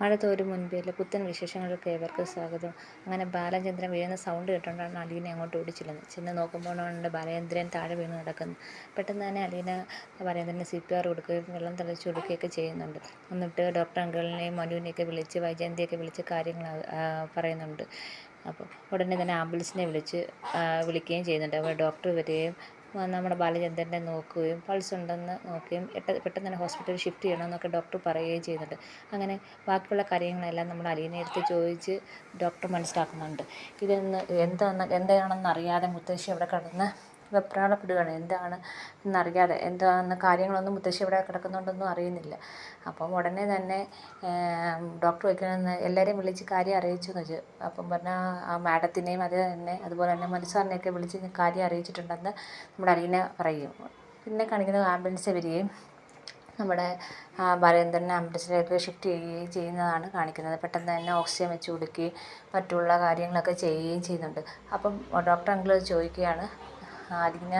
മഴ തോരും മുൻപേലെ പുത്തൻ വിശേഷങ്ങൾക്ക് ഏവർക്കും സ്വാഗതം. അങ്ങനെ ബാലചന്ദ്രൻ വീഴുന്ന സൗണ്ട് കേട്ടുകൊണ്ടാണ് അലീനെ അങ്ങോട്ട് ഓടിച്ചില്ലെന്ന് ചെന്ന് നോക്കുമ്പോഴാണ് ബാലചന്ദ്രൻ താഴെ വീണ് കിടക്കുന്നത് പെട്ടെന്ന് തന്നെ അലീന ബാലചന്ദ്രന് സി പി ആർ കൊടുക്കുകയും വെള്ളം തളിച്ച് കൊടുക്കുകയൊക്കെ ചെയ്യുന്നുണ്ട്. എന്നിട്ട് ഡോക്ടർ അങ്കിളിനെയും മനുവിനെയൊക്കെ വിളിച്ച് വൈജയന്തിയൊക്കെ വിളിച്ച് കാര്യങ്ങൾ പറയുന്നുണ്ട്. അപ്പോൾ ഉടനെ തന്നെ ആംബുലൻസിനെ വിളിച്ച് വിളിക്കുകയും ചെയ്യുന്നുണ്ട്. അപ്പോൾ ഡോക്ടർ വരികയും നമ്മുടെ ബാലചന്ദ്രനെ നോക്കുകയും പൾസ് ഉണ്ടെന്ന് നോക്കുകയും പെട്ടെന്ന് തന്നെ ഹോസ്പിറ്റലിൽ ഷിഫ്റ്റ് ചെയ്യണമെന്നൊക്കെ ഡോക്ടർ പറയുകയും ചെയ്യുന്നുണ്ട്. അങ്ങനെ ബാക്കിയുള്ള കാര്യങ്ങളെല്ലാം നമ്മൾ അലീനയടുത്ത് ചോദിച്ച് ഡോക്ടർ മനസ്സിലാക്കുന്നുണ്ട്. ഇതെന്ന് എന്താണെന്ന് എന്താണെന്ന് അറിയാതെ മുത്തശ്ശി അവിടെ കിടന്ന് വെപ്രാളപ്പെടുകയാണ്. എന്താണ് എന്നറിയാതെ എന്താണെന്ന് കാര്യങ്ങളൊന്നും മുത്തശ്ശി എവിടെ കിടക്കുന്നുണ്ടെന്നും അറിയുന്നില്ല. അപ്പം ഉടനെ തന്നെ ഡോക്ടർ വയ്ക്കണമെന്ന് എല്ലാവരെയും വിളിച്ച് കാര്യം അറിയിച്ചു എന്ന് വെച്ചു അപ്പം പറഞ്ഞാൽ ആ മാഡത്തിനെയും അത് തന്നെ അതുപോലെ തന്നെ മനസ്സാറിനെയൊക്കെ വിളിച്ച് കാര്യം അറിയിച്ചിട്ടുണ്ടെന്ന് നമ്മുടെ അലീന പറയും. പിന്നെ കാണിക്കുന്നത് ആംബുലൻസ് വരികയും നമ്മുടെ ഭരേന്ദ്രനെ ആംബുലൻസിലേക്ക് ഷിഫ്റ്റ് ചെയ്യുകയും ചെയ്യുന്നതാണ് കാണിക്കുന്നത്. പെട്ടെന്ന് തന്നെ ഓക്സിജൻ വെച്ച് കൊടുക്കുകയും മറ്റുള്ള കാര്യങ്ങളൊക്കെ ചെയ്യുകയും ചെയ്യുന്നുണ്ട്. അപ്പം ഡോക്ടർ അങ്കിൾ ചോദിക്കുകയാണ് അലീന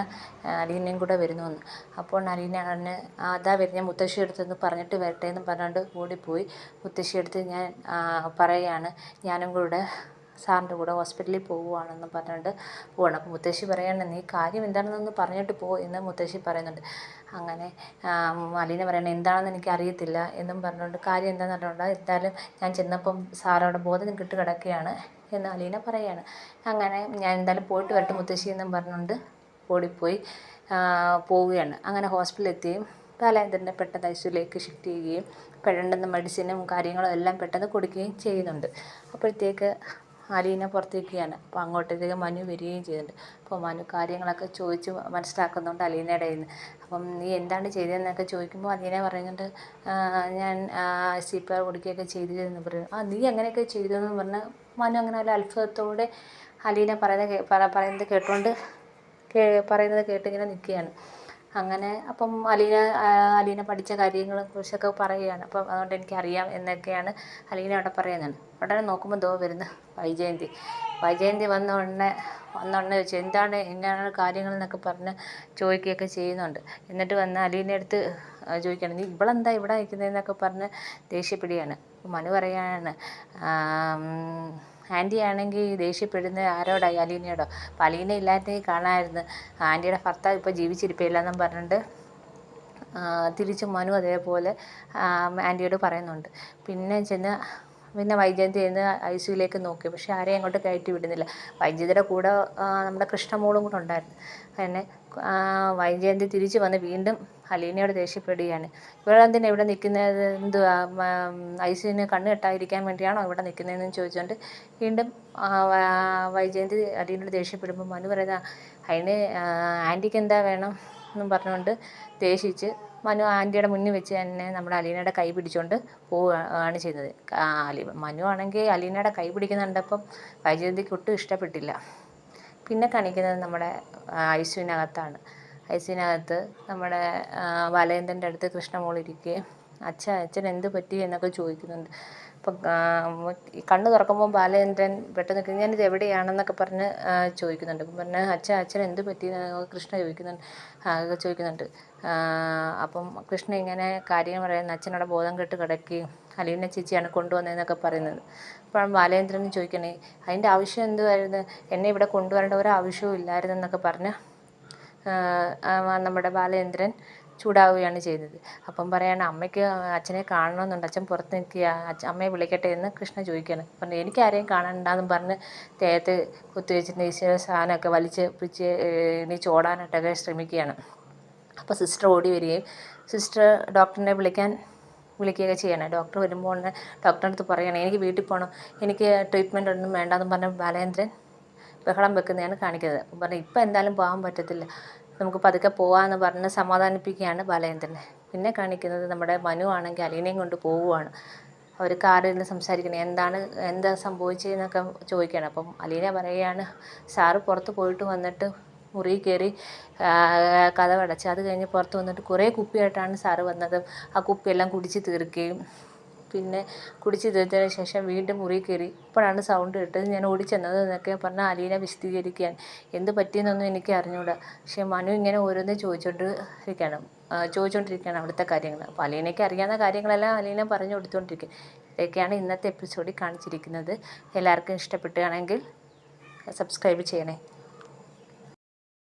അലീനയും കൂടെ വരുന്നുവെന്ന്. അപ്പോൾ അലീന ആദാ അതാ വരുന്നത് മുത്തശ്ശി അടുത്തെന്ന് പറഞ്ഞിട്ട് വരട്ടെ എന്ന് പറഞ്ഞുകൊണ്ട് ഓടിപ്പോയി. മുത്തശ്ശി അടുത്ത് ഞാൻ പറയുകയാണ് ഞാനും കൂടെ സാറിന്റെ കൂടെ ഹോസ്പിറ്റലിൽ പോവുകയാണെന്ന് പറഞ്ഞുകൊണ്ട് പോവാണ്. അപ്പോൾ മുത്തശ്ശി പറയാണ് നീ കാര്യം എന്താണെന്നൊന്ന് പറഞ്ഞിട്ട് പോ എന്ന് മുത്തശ്ശി പറയുന്നുണ്ട്. അങ്ങനെ അലീന പറയണ എന്താണെന്ന് എനിക്ക് അറിയത്തില്ല എന്നും പറഞ്ഞുകൊണ്ട് കാര്യം എന്താണെന്ന് പറഞ്ഞുകൊണ്ട് എന്തായാലും ഞാൻ ചെന്നപ്പം സാറവിടെ ബോധം കിട്ടുകിടക്കുകയാണ് എന്ന് അലീന പറയാണ് അങ്ങനെ ഞാൻ എന്തായാലും പോയിട്ട് വരട്ടെ മുത്തശ്ശി എന്നും പറഞ്ഞുകൊണ്ട് ഓടിപ്പോയി പോവുകയാണ്. അങ്ങനെ ഹോസ്പിറ്റലിൽ എത്തുകയും ബാലേന്ദ്രനെ പെട്ടെന്ന് ഐ ഷിഫ്റ്റ് ചെയ്യുകയും പെട്ടെന്ന് മെഡിസിനും കാര്യങ്ങളും എല്ലാം പെട്ടെന്ന് കൊടുക്കുകയും ചെയ്യുന്നുണ്ട്. അപ്പോഴത്തേക്ക് അലീന പുറത്തേക്കാണ്. അപ്പോൾ അങ്ങോട്ടേക്ക് മനു വരികയും ചെയ്യുന്നുണ്ട്. അപ്പോൾ മനു കാര്യങ്ങളൊക്കെ ചോദിച്ച് മനസ്സിലാക്കുന്നുണ്ട് അലീനയുടെ നിന്ന് അപ്പം നീ എന്താണ് ചെയ്തതെന്നൊക്കെ ചോദിക്കുമ്പോൾ അലീന പറയുന്നുണ്ട് ഞാൻ സി പി ആർ കൊടുക്കുകയൊക്കെ ചെയ്തിരുന്നു പറയും ആ നീ അങ്ങനെയൊക്കെ ചെയ്തതെന്ന് പറഞ്ഞാൽ മനു അങ്ങനെ ഒരു അത്ഭുതത്തോടെ അലീന പറയുന്നത് പറയുന്നത് കേട്ടുകൊണ്ട് പറയുന്നത് കേട്ട് ഇങ്ങനെ നിൽക്കുകയാണ് അങ്ങനെ അപ്പം അലീന അലീന പഠിച്ച കാര്യങ്ങളെ കുറിച്ചൊക്കെ പറയുകയാണ്. അപ്പം അതുകൊണ്ട് എനിക്കറിയാം എന്നൊക്കെയാണ് അലീന അവിടെ പറയുന്നത്. ഉടനെ നോക്കുമ്പോൾ ദോ വരുന്ന വൈജയന്തി. വൈജയന്തി വന്ന ഉടനെ വന്ന ഉടനെ ചോദിച്ചു എന്താണ് എങ്ങനെയാണ് കാര്യങ്ങൾ എന്നൊക്കെ പറഞ്ഞ് ചോദിക്കുകയൊക്കെ ചെയ്യുന്നുണ്ട്. എന്നിട്ട് വന്ന് അലീന അടുത്ത് ചോദിക്കുകയാണ് നീ ഇവളെന്താ ഇവിടെ നിൽക്കുന്നതെന്നൊക്കെ പറഞ്ഞ് ദേഷ്യപ്പെടുകയാണ്. മനു പറയാണ് ആന്റി ആണെങ്കിൽ ദേഷ്യപ്പെടുന്നത് ആരോടായി അലീനയോടോ? അപ്പം അലീന ഇല്ലാത്തേ കാണാമായിരുന്നു. ആന്റിയുടെ ഭർത്താവ് ഇപ്പോൾ ജീവിച്ചിരിപ്പില്ലെന്നും പറഞ്ഞിട്ട് തിരിച്ച് മനു അതേപോലെ ആന്റിയോട് പറയുന്നുണ്ട്. പിന്നെ ചെന്ന് പിന്നെ വൈജയന്തി എന്ന് ഐ സിയുലേക്ക് നോക്കി. പക്ഷേ ആരെയും അങ്ങോട്ട് കയറ്റി വിടുന്നില്ല. വൈദ്യുതിയുടെ കൂടെ നമ്മുടെ കൃഷ്ണമോളും കൂടെ ഉണ്ടായിരുന്നു. പിന്നെ വൈജയന്തി തിരിച്ചു വന്ന് വീണ്ടും അലീനയോട് ദേഷ്യപ്പെടുകയാണ്. ഇവളെന്തിനാ ഇവിടെ നിൽക്കുന്നത്? എന്തുവാ? ഐ സിയുവിന് കണ്ണ് കെട്ടാതിരിക്കാൻ വേണ്ടിയാണോ ഇവിടെ നിൽക്കുന്നതെന്ന് ചോദിച്ചുകൊണ്ട് വീണ്ടും വൈജയന്തി അലീനയോട് ദേഷ്യപ്പെടുമ്പോൾ മനു പറയുന്നത് അതിന് ആന്റിക്ക് എന്താ വേണം? എന്നും പറഞ്ഞുകൊണ്ട് ദേഷിച്ച് മനു ആന്റിയുടെ മുന്നിൽ വെച്ച് തന്നെ നമ്മുടെ അലീനയുടെ കൈ പിടിച്ചുകൊണ്ട് പോവുകയാണ് ചെയ്യുന്നത് അലി മനു ആണെങ്കിൽ അലീനയുടെ കൈ പിടിക്കുന്ന കണ്ടപ്പം വൈജയന്തിക്ക് ഒട്ടും ഇഷ്ടപ്പെട്ടില്ല. പിന്നെ കാണിക്കുന്നത് നമ്മുടെ ഐ സിയുവിനകത്താണ് നമ്മുടെ വലയന്തന്റെ അടുത്ത് കൃഷ്ണമോൾ ഇരിക്കുകയും അച്ഛാ അച്ഛൻ എന്ത് പറ്റി എന്നൊക്കെ ചോദിക്കുന്നുണ്ട്. അപ്പം കണ്ണ് തുറക്കുമ്പോൾ ബാലചന്ദ്രൻ പെട്ടെന്ന് ഞാനിത് എവിടെയാണെന്നൊക്കെ പറഞ്ഞ് ചോദിക്കുന്നുണ്ട്. അപ്പം പറഞ്ഞ് അച്ഛാ അച്ഛൻ എന്ത് പറ്റി? കൃഷ്ണ ചോദിക്കുന്നുണ്ട്. ചോദിക്കുന്നുണ്ട്. അപ്പം കൃഷ്ണ ഇങ്ങനെ കാര്യം പറയുന്ന. അച്ഛനോട് ബോധം കെട്ട് കിടക്കി അലീന ചേച്ചിയാണ് കൊണ്ടുവന്നതെന്നൊക്കെ പറയുന്നത് അപ്പം ബാലേന്ദ്രൻ ചോദിക്കണേ അതിന്റെ ആവശ്യം എന്തുവായിരുന്നു? എന്നെ ഇവിടെ കൊണ്ടുവരേണ്ട ഒരു ആവശ്യവും ഇല്ലായിരുന്നു എന്നൊക്കെ പറഞ്ഞ് നമ്മുടെ ബാലേന്ദ്രൻ ചൂടാവുകയാണ് ചെയ്തത് അപ്പം പറയാണ് അമ്മയ്ക്ക് അച്ഛനെ കാണണമെന്നുണ്ട്. അച്ഛൻ പുറത്ത് നിൽക്കുക. അമ്മയെ വിളിക്കട്ടെ എന്ന് കൃഷ്ണ ചോദിക്കുകയാണ്. പറഞ്ഞു എനിക്ക് ആരെയും കാണണ്ടെന്നും പറഞ്ഞ് തേത്ത് കുത്തിവെച്ചിട്ട് ഈശ്വര സാധനമൊക്കെ വലിച്ച് പിടിച്ച് എണീച്ച് ഓടാനായിട്ടൊക്കെ ശ്രമിക്കുകയാണ്. അപ്പോൾ സിസ്റ്റർ ഓടി വരികയും സിസ്റ്റർ ഡോക്ടറിനെ വിളിക്കാൻ വിളിക്കുകയൊക്കെ ചെയ്യണം. ഡോക്ടർ വരുമ്പോൾ ഡോക്ടറിന്റെ അടുത്ത് പറയണം എനിക്ക് വീട്ടിൽ പോകണം. എനിക്ക് ട്രീറ്റ്മെന്റ് ഒന്നും വേണ്ടെന്ന് പറഞ്ഞ ബാലേന്ദ്രൻ ബഹളം വെക്കുന്നതാണ് കാണിക്കുന്നത്. പറഞ്ഞു ഇപ്പം എന്തായാലും പോകാൻ പറ്റത്തില്ല. നമുക്ക് പതുക്കെ പോകാമെന്ന് പറഞ്ഞ് സമാധാനിപ്പിക്കുകയാണ് ബാലചന്ദ്രനെ. പിന്നെ കാണിക്കുന്നത് നമ്മുടെ മനു ആണെങ്കിൽ അലീനയും കൊണ്ട് പോവുകയാണ് അവർ കാറിൽ നിന്ന് സംസാരിക്കണേ എന്താണ് എന്താ സംഭവിച്ചതെന്നൊക്കെ ചോദിക്കുകയാണ്. അപ്പം അലീന പറയുകയാണ് സാറ് പുറത്ത് പോയിട്ട് വന്നിട്ട് മുറി കയറി കതകടച്ച് അത് കഴിഞ്ഞ് പുറത്ത് വന്നിട്ട് കുറേ കുപ്പിയായിട്ടാണ് സാറ് വന്നത്. ആ കുപ്പിയെല്ലാം കുടിച്ച് തീർക്കുകയും പിന്നെ കുടിച്ച് തീർത്തതിന് ശേഷം വീണ്ടും മുറി കയറി. ഇപ്പോഴാണ് സൗണ്ട് കേട്ടത്. ഞാൻ ഓടിച്ചെന്നത് എന്നൊക്കെ പറഞ്ഞ് അലീന വിശദീകരിക്കാൻ എന്ത് പറ്റിയെന്നൊന്നും എനിക്ക് അറിഞ്ഞുകൂടാ പക്ഷേ മനു ഇങ്ങനെ ഓരോന്ന് ചോദിച്ചുകൊണ്ട് ഇരിക്കണം ചോദിച്ചുകൊണ്ടിരിക്കുകയാണ് അവിടുത്തെ കാര്യങ്ങൾ. അപ്പോൾ അലീനയ്ക്ക് അറിയാവുന്ന കാര്യങ്ങളെല്ലാം അലീന പറഞ്ഞു കൊടുത്തുകൊണ്ടിരിക്കുക ഇതൊക്കെയാണ് ഇന്നത്തെ എപ്പിസോഡിൽ കാണിച്ചിരിക്കുന്നത്. എല്ലാവർക്കും ഇഷ്ടപ്പെട്ടുകയാണെങ്കിൽ സബ്സ്ക്രൈബ് ചെയ്യണേ.